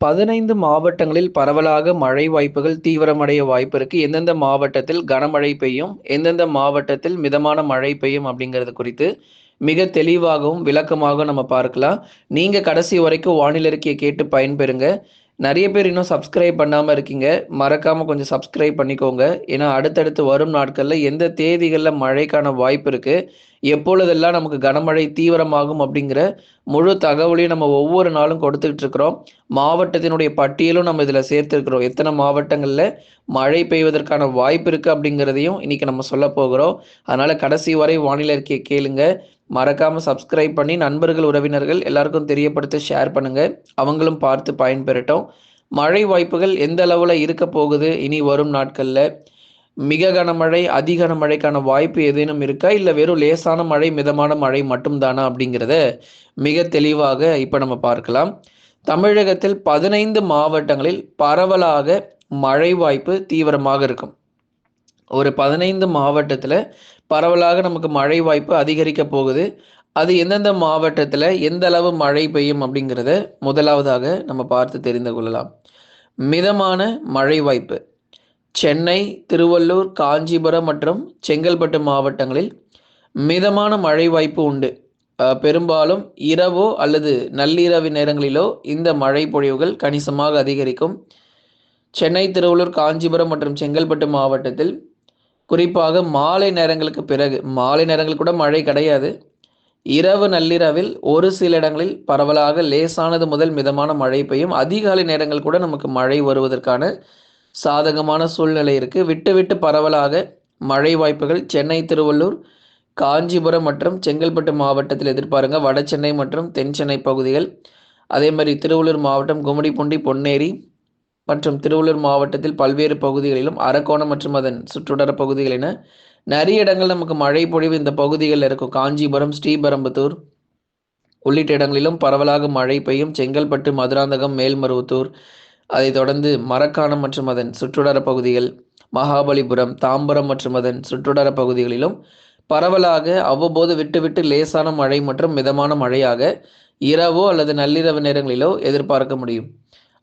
பதினைந்து மாவட்டங்களில் பரவலாக மழை வாய்ப்புகள் தீவிரமடைய வாய்ப்பு இருக்கு. எந்தெந்த மாவட்டத்தில் கனமழை பெய்யும் எந்தெந்த மாவட்டத்தில் மிதமான மழை பெய்யும் அப்படிங்கிறது குறித்து மிக தெளிவாகவும் விளக்கமாகவும் நம்ம பார்க்கலாம். நீங்க கடைசி வரைக்கும் வானிலை அறிக்கையை கேட்டு பயன்பெறுங்க. நிறைய பேர் இன்னும் சப்ஸ்கிரைப் பண்ணாமல் இருக்கீங்க. மறக்காமல் கொஞ்சம் சப்ஸ்கிரைப் பண்ணிக்கோங்க. ஏன்னா அடுத்தடுத்து வரும் நாட்களில் எந்த தேதிகளில் மழைக்கான வாய்ப்பு இருக்குது எப்பொழுதெல்லாம் நமக்கு கனமழை தீவிரமாகும் அப்படிங்கிற முழு தகவலையும் நம்ம ஒவ்வொரு நாளும் கொடுத்துக்கிட்டு இருக்கிறோம். மாவட்டத்தினுடைய பட்டியலும் நம்ம இதில் சேர்த்துருக்கிறோம். எத்தனை மாவட்டங்களில் மழை பெய்வதற்கான வாய்ப்பு இருக்குது அப்படிங்கிறதையும் இன்னைக்கு நம்ம சொல்ல போகிறோம். அதனால் கடைசி வரை வானிலை அறிக்கையை கேளுங்க. மறக்காமல் சப்ஸ்கிரைப் பண்ணி நண்பர்கள் உறவினர்கள் எல்லாருக்கும் தெரியப்படுத்தி ஷேர் பண்ணுங்கள் அவங்களும் பார்த்து பயன்பெறட்டும். மழை வாய்ப்புகள் எந்த அளவில் இருக்க போகுது? இனி வரும் நாட்களில் மிக கனமழை அதி கனமழைக்கான வாய்ப்பு ஏதேனும் இருக்கா? இல்லை வெறும் லேசான மழை மிதமான மழை மட்டும்தானா அப்படிங்கிறத மிக தெளிவாக இப்போ நம்ம பார்க்கலாம். தமிழகத்தில் பதினைந்து மாவட்டங்களில் பரவலாக மழை வாய்ப்பு தீவிரமாக இருக்கும். ஒரு பதினைந்து மாவட்டத்தில் பரவலாக நமக்கு மழை வாய்ப்பு அதிகரிக்க போகுது. அது எந்தெந்த மாவட்டத்தில் எந்த அளவு மழை பெய்யும் அப்படிங்கிறத முதலாவதாக நம்ம பார்த்து தெரிந்து கொள்ளலாம். மிதமான மழை வாய்ப்பு. சென்னை திருவள்ளூர் காஞ்சிபுரம் மற்றும் செங்கல்பட்டு மாவட்டங்களில் மிதமான மழை வாய்ப்பு உண்டு பெரும்பாலும் இரவோ அல்லது நள்ளிரவு நேரங்களிலோ இந்த மழை பொழிவுகள் கணிசமாக அதிகரிக்கும். சென்னை திருவள்ளூர் காஞ்சிபுரம் மற்றும் செங்கல்பட்டு மாவட்டத்தில் குறிப்பாக மாலை நேரங்களுக்கு பிறகு மாலை நேரங்கள் கூட மழை கிடையாது. இரவு நள்ளிரவில் ஒரு சில இடங்களில் பரவலாக லேசானது முதல் மிதமான மழை பெய்யும். அதிகாலை நேரங்கள் கூட நமக்கு மழை வருவதற்கான சாதகமான சூழ்நிலை இருக்கு. விட்டு விட்டு பரவலாக மழை வாய்ப்புகள் சென்னை திருவள்ளூர் காஞ்சிபுரம் மற்றும் செங்கல்பட்டு மாவட்டத்தில் எதிர்பாருங்க. வட சென்னை மற்றும் தென் சென்னை பகுதிகள். அதே மாதிரி திருவள்ளூர் மாவட்டம் கும்மிடிப்பூண்டி பொன்னேரி மற்றும் திருவள்ளூர் மாவட்டத்தில் பல்வேறு பகுதிகளிலும் அரக்கோணம் மற்றும் அதன் சுற்றுடர பகுதிகள் என நிறைய இடங்கள் நமக்கு மழை பொழிவு இந்த பகுதிகளில் இருக்கும். காஞ்சிபுரம் ஸ்ரீபெரம்புத்தூர் உள்ளிட்ட இடங்களிலும் பரவலாக மழை பெய்யும். செங்கல்பட்டு மதுராந்தகம் மேல்மருவத்தூர் அதைத் தொடர்ந்து மரக்காணம் மற்றும் அதன் சுற்றுடர பகுதிகள் மகாபலிபுரம் தாம்பரம் மற்றும் அதன் சுற்றுடர பகுதிகளிலும் பரவலாக அவ்வப்போது விட்டு விட்டு லேசான மழை மற்றும் மிதமான மழையாக இரவோ அல்லது நள்ளிரவு நேரங்களிலோ எதிர்பார்க்க முடியும்.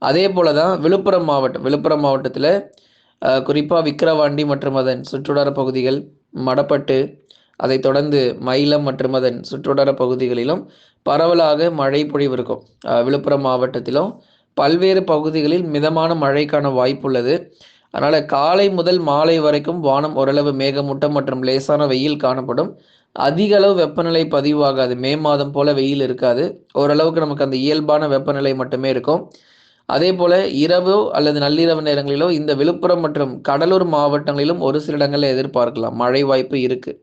அதே போல தான் விழுப்புரம் மாவட்டம் விழுப்புரம் மாவட்டத்தில் குறிப்பாக விக்கிரவாண்டி மற்றும் அதன் சுற்றுடர பகுதிகள் மடப்பட்டு அதைத் தொடர்ந்து மயிலம் மற்றும் அதன் சுற்றுடர பகுதிகளிலும் பரவலாக மழை பொழிவு இருக்கும். விழுப்புரம் மாவட்டத்திலும் பல்வேறு பகுதிகளில் மிதமான மழைக்கான வாய்ப்புள்ளது. அதனால் காலை முதல் மாலை வரைக்கும் வானம் ஓரளவு மேகமூட்டம் மற்றும் லேசான வெயில் காணப்படும். அதிக அளவு வெப்பநிலை பதிவாகாது. மே மாதம் போல வெயில் இருக்காது. ஓரளவுக்கு நமக்கு அந்த இயல்பான வெப்பநிலை மட்டுமே இருக்கும். அதே போல இரவு அல்லது நள்ளிரவு நேரங்களிலோ இந்த விழுப்புரம் மற்றும் கடலூர் மாவட்டங்களிலும் ஒரு சில இடங்களில் எதிர்பார்க்கலாம். மழை வாய்ப்பு இருக்குது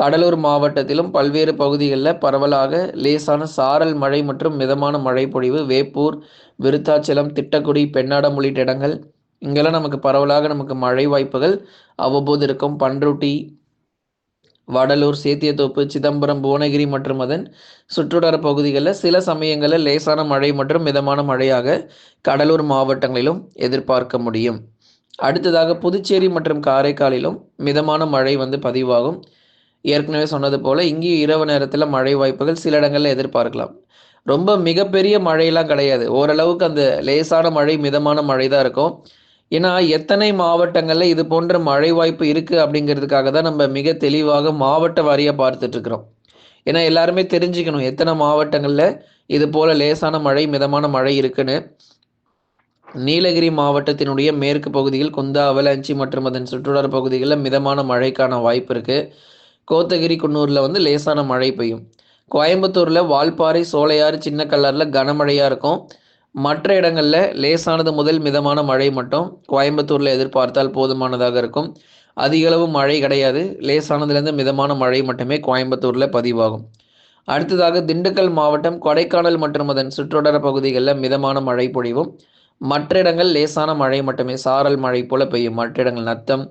கடலூர் மாவட்டத்திலும் பல்வேறு பகுதிகளில் பரவலாக லேசான சாரல் மழை மற்றும் மிதமான மழை பொழிவு வேப்பூர் விருத்தாச்சலம் திட்டக்குடி பெண்ணாடம் உள்ளிட்ட இடங்கள். இங்கெல்லாம் நமக்கு பரவலாக நமக்கு மழை வாய்ப்புகள் அவ்வப்போது இருக்கும். பன்ருட்டி வடலூர் சேத்தியத்தோப்பு சிதம்பரம் புவனகிரி மற்றும் அதன் சுற்றுவட்டார பகுதிகளில் சில சமயங்களில் லேசான மழை மற்றும் மிதமான மழையாக கடலூர் மாவட்டங்களிலும் எதிர்பார்க்க முடியும். அடுத்ததாக புதுச்சேரி மற்றும் காரைக்காலிலும் மிதமான மழை வந்து பதிவாகும். ஏற்கனவே சொன்னது போல இங்கேயும் இரவு நேரத்தில் மழை வாய்ப்புகள் சில இடங்களில் எதிர்பார்க்கலாம். ரொம்ப மிகப்பெரிய மழையெல்லாம் கிடையாது. ஓரளவுக்கு அந்த லேசான மழை மிதமான மழை தான் இருக்கும். ஏன்னா எத்தனை மாவட்டங்களில் இது போன்ற மழை வாய்ப்பு இருக்குது அப்படிங்கிறதுக்காக தான் நம்ம மிக தெளிவாக மாவட்ட வாரியாக பார்த்துட்ருக்குறோம் ஏன்னா எல்லாருமே தெரிஞ்சுக்கணும் எத்தனை மாவட்டங்களில் இது போல் லேசான மழை மிதமான மழை இருக்குன்னு. நீலகிரி மாவட்டத்தினுடைய மேற்கு பகுதியில் குந்தா அவலஞ்சி மற்றும் அதன் சுற்றுலா பகுதிகளில் மிதமான மழைக்கான வாய்ப்பு இருக்குது கோத்தகிரி குன்னூரில் வந்து லேசான மழை பெய்யும். கோயம்புத்தூரில் வால்பாறை சோலையாறு சின்ன கல்லாரில் கனமழையாக இருக்கும். மற்ற இடங்களில் லேசானது முதல் மிதமான மழை மட்டும். கோயம்புத்தூரில் எதிர்பார்த்தால் போதுமானதாக இருக்கும். அதிகளவு மழை கிடையாது. லேசானதுலேருந்து மிதமான மழை மட்டுமே கோயம்புத்தூரில் பதிவாகும். அடுத்ததாக திண்டுக்கல் மாவட்டம் கொடைக்கானல் மற்றும் அதன் சுற்றுவட்டார பகுதிகளில் மிதமான மழை பொழிவும். மற்ற இடங்கள் லேசான மழை மட்டுமே. சாரல் மழை போல பெய்யும். மற்ற இடங்கள் நத்தம்.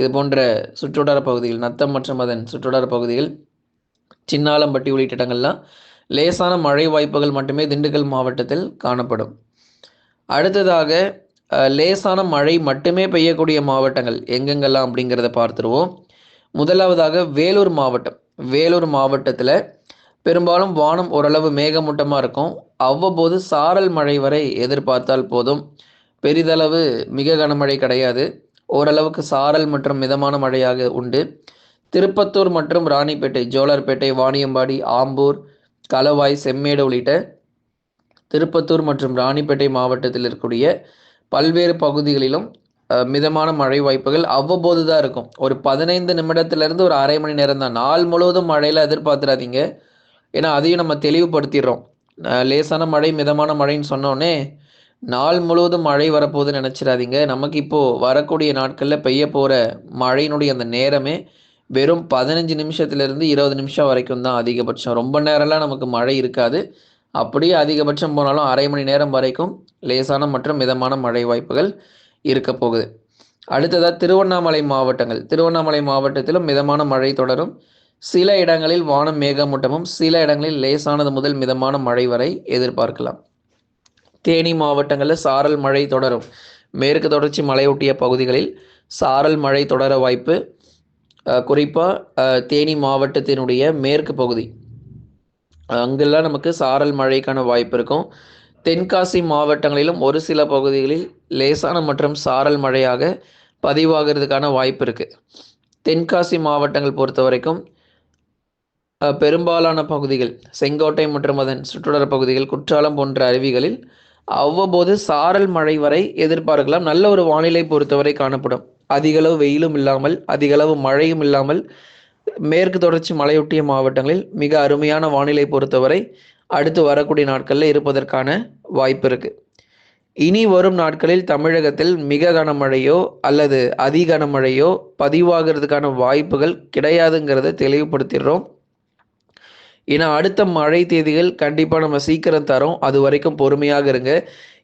இது போன்ற சுற்றுவட்டார பகுதிகள் நத்தம் மற்றும் அதன் சுற்றுவட்டார பகுதிகள் சின்னாலம்பட்டி உள்ளிட்ட இடங்கள்லாம் லேசான மழை வாய்ப்புகள் மட்டுமே திண்டுக்கல் மாவட்டத்தில் காணப்படும். அடுத்ததாக லேசான மழை மட்டுமே பெய்யக்கூடிய மாவட்டங்கள் எங்கெங்கெல்லாம் அப்படிங்கிறத பார்த்துருவோம். முதலாவதாக வேலூர் மாவட்டம். வேலூர் மாவட்டத்தில் பெரும்பாலும் வானம் ஓரளவு மேகமூட்டமாக இருக்கும். அவ்வப்போது சாரல் மழை வரை எதிர்பார்த்தால் போதும். பெரிதளவு மிக கனமழை கிடையாது. ஓரளவுக்கு சாரல் மற்றும் மிதமான மழையாக உண்டு. திருப்பத்தூர் மற்றும் ராணிப்பேட்டை ஜோலார்பேட்டை வாணியம்பாடி ஆம்பூர் களவாய் செம்மேடு உள்ளிட்ட திருப்பத்தூர் மற்றும் ராணிப்பேட்டை மாவட்டத்தில் இருக்கக்கூடிய பல்வேறு பகுதிகளிலும் மிதமான மழை வாய்ப்புகள் அவ்வப்போது தான் இருக்கும். ஒரு பதினைந்து நிமிடத்திலிருந்து ஒரு அரை மணி நேரம் தான். நாள் முழுவதும் மழையில் எதிர்பார்த்துறாதீங்க ஏன்னா அதையும் நம்ம தெளிவுபடுத்திடுறோம். லேசான மழை மிதமான மழைன்னு சொன்னோடனே நாள் முழுவதும் மழை வரப்போகுதுன்னு நினச்சிடாதீங்க. நமக்கு இப்போது வரக்கூடிய நாட்களில் பெய்ய போகிற மழையினுடைய அந்த நேரமே வெறும் பதினஞ்சு நிமிஷத்துலேருந்து இருபது நிமிஷம் வரைக்கும் தான் அதிகபட்சம். ரொம்ப நேரம்லாம் நமக்கு மழை இருக்காது. அப்படியே அதிகபட்சம் போனாலும் அரை மணி நேரம் வரைக்கும் லேசான மற்றும் மிதமான மழை வாய்ப்புகள் இருக்க போகுது. அடுத்ததாக திருவண்ணாமலை மாவட்டங்கள். திருவண்ணாமலை மாவட்டத்திலும் மிதமான மழை தொடரும். சில இடங்களில் வானம் மேகமூட்டமும் சில இடங்களில் லேசானது முதல் மிதமான மழை வரை எதிர்பார்க்கலாம். தேனி மாவட்டங்களில் சாரல் மழை தொடரும். மேற்கு தொடர்ச்சி மலையொட்டிய பகுதிகளில் சாரல் மழை தொடர வாய்ப்பு குறிப்பாக தேனி மாவட்டத்தினுடைய மேற்கு பகுதி. அங்கெல்லாம் நமக்கு சாரல் மழைக்கான வாய்ப்பு இருக்கும். தென்காசி மாவட்டங்களிலும் ஒரு சில பகுதிகளில் லேசான மற்றும் சாரல் மழையாக பதிவாகிறதுக்கான வாய்ப்பு இருக்குது தென்காசி மாவட்டங்கள் பொறுத்த வரைக்கும் பெரும்பாலான பகுதிகள் செங்கோட்டை மற்றும் அதன் சுற்றுலா பகுதிகள் குற்றாலம் போன்ற அருவிகளில் அவ்வப்போது சாரல் மழை வரை எதிர்பார்க்கலாம். நல்ல ஒரு வானிலை பொறுத்தவரை காணப்படும். அதிகளவு வெயிலும் இல்லாமல் அதிகளவு மழையும் இல்லாமல் மேற்கு தொடர்ச்சி மலையொட்டிய மாவட்டங்களில் மிக அருமையான வானிலை பொறுத்தவரை அடுத்து வரக்கூடிய நாட்களில் இருப்பதற்கான வாய்ப்பு இருக்கு. இனி வரும் நாட்களில் தமிழகத்தில் மிக கனமழையோ அல்லது அதி கனமழையோ பதிவாகிறதுக்கான வாய்ப்புகள் கிடையாதுங்கிறத தெளிவுபடுத்திடுறோம். ஏன்னா அடுத்த மழை தேதிகள் கண்டிப்பாக நம்ம சீக்கிரம் தரோம். அது வரைக்கும் பொறுமையாக இருங்க.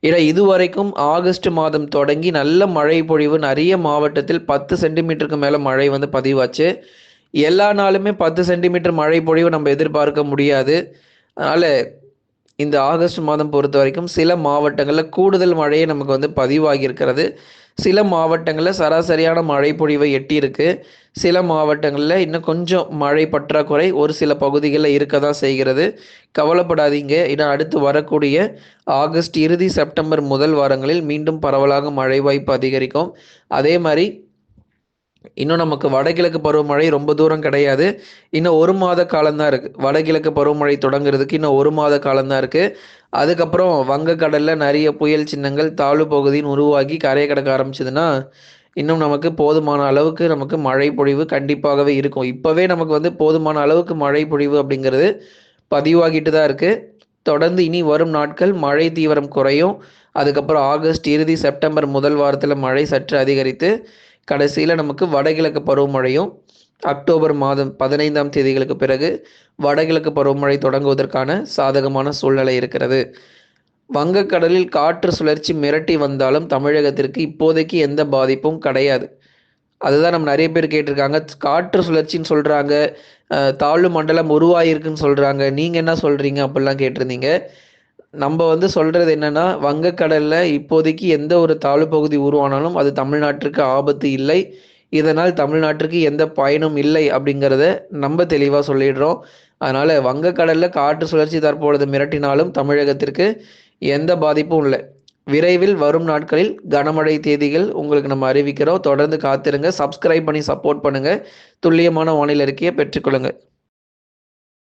ஏன்னா இது வரைக்கும் ஆகஸ்ட் மாதம் தொடங்கி நல்ல மழை பொழிவு நிறைய மாவட்டத்தில் பத்து சென்டிமீட்டருக்கு மேலே மழை வந்து பதிவாச்சு. எல்லா நாளுமே பத்து சென்டிமீட்டர் மழை பொழிவு நம்ம எதிர்பார்க்க முடியாது. அதனால் இந்த ஆகஸ்ட் மாதம் பொறுத்த வரைக்கும் சில மாவட்டங்களில் கூடுதல் மழையே நமக்கு வந்து பதிவாகியிருக்கிறது. சில மாவட்டங்களில் சராசரியான மழை பொழிவை எட்டியிருக்கு. சில மாவட்டங்களில் இன்னும் கொஞ்சம் மழை பற்றாக்குறை ஒரு சில பகுதிகளில் இருக்க தான் செய்கிறது. கவலைப்படாதீங்க. ஏன்னா அடுத்து வரக்கூடிய ஆகஸ்ட் இறுதி செப்டம்பர் முதல் வாரங்களில் மீண்டும் பரவலாக மழை வாய்ப்பு அதிகரிக்கும். அதே மாதிரி இன்னும் நமக்கு வடகிழக்கு பருவமழை ரொம்ப தூரம் கிடையாது. இன்னும் ஒரு மாத காலம்தான் இருக்குது வடகிழக்கு பருவமழை தொடங்குறதுக்கு இன்னும் ஒரு மாத காலம்தான் இருக்குது அதுக்கப்புறம் வங்கக்கடலில் நிறைய புயல் சின்னங்கள் தாழ்வு பகுதியின் உருவாகி கரையை கடக்க ஆரம்பிச்சதுன்னா இன்னும் நமக்கு போதுமான அளவுக்கு நமக்கு மழை பொழிவு கண்டிப்பாகவே இருக்கும். இப்போவே நமக்கு வந்து போதுமான அளவுக்கு மழை பொழிவு அப்படிங்கிறது பதிவாகிட்டு தான் இருக்குது தொடர்ந்து இனி வரும் நாட்கள் மழை தீவிரம் குறையும். அதுக்கப்புறம் ஆகஸ்ட் இறுதி செப்டம்பர் முதல் வாரத்தில் மழை சற்று அதிகரித்து கடைசியில் நமக்கு வடகிழக்கு பருவமழையும் அக்டோபர் மாதம் பதினைந்தாம் தேதிகளுக்கு பிறகு வடகிழக்கு பருவமழை தொடங்குவதற்கான சாதகமான சூழ்நிலை இருக்கிறது. வங்கக்கடலில் காற்று சுழற்சி மிரட்டி வந்தாலும் தமிழகத்திற்கு இப்போதைக்கு எந்த பாதிப்பும் கிடையாது. அதுதான் நம்ம நிறைய பேர் கேட்டிருக்காங்க. காற்று சுழற்சின்னு சொல்கிறாங்க தாழ்வு மண்டலம் உருவாயிருக்குன்னு சொல்கிறாங்க நீங்கள் என்ன சொல்கிறீங்க அப்படிலாம் கேட்டிருந்தீங்க. நம்ம வந்து சொல்கிறது என்னென்னா வங்கக்கடலில் இப்போதைக்கு எந்த ஒரு தாழ்வு பகுதி உருவானாலும் அது தமிழ்நாட்டிற்கு ஆபத்து இல்லை. இதனால் தமிழ்நாட்டிற்கு எந்த பயனும் இல்லை அப்படிங்கிறத நம்ம தெளிவாக சொல்லிடுறோம். அதனால் வங்கக்கடலில் காற்று சுழற்சி தற்பொழுது மிரட்டினாலும் தமிழகத்திற்கு எந்த பாதிப்பும் இல்லை. விரைவில் வரும் நாட்களில் கனமழை தேதிகள் உங்களுக்கு நம்ம அறிவிக்கிறோம். தொடர்ந்து காத்திருங்க. சப்ஸ்கிரைப் பண்ணி சப்போர்ட் பண்ணுங்கள் துல்லியமான வானிலை அறிக்கையை பெற்றுக்கொள்ளுங்கள்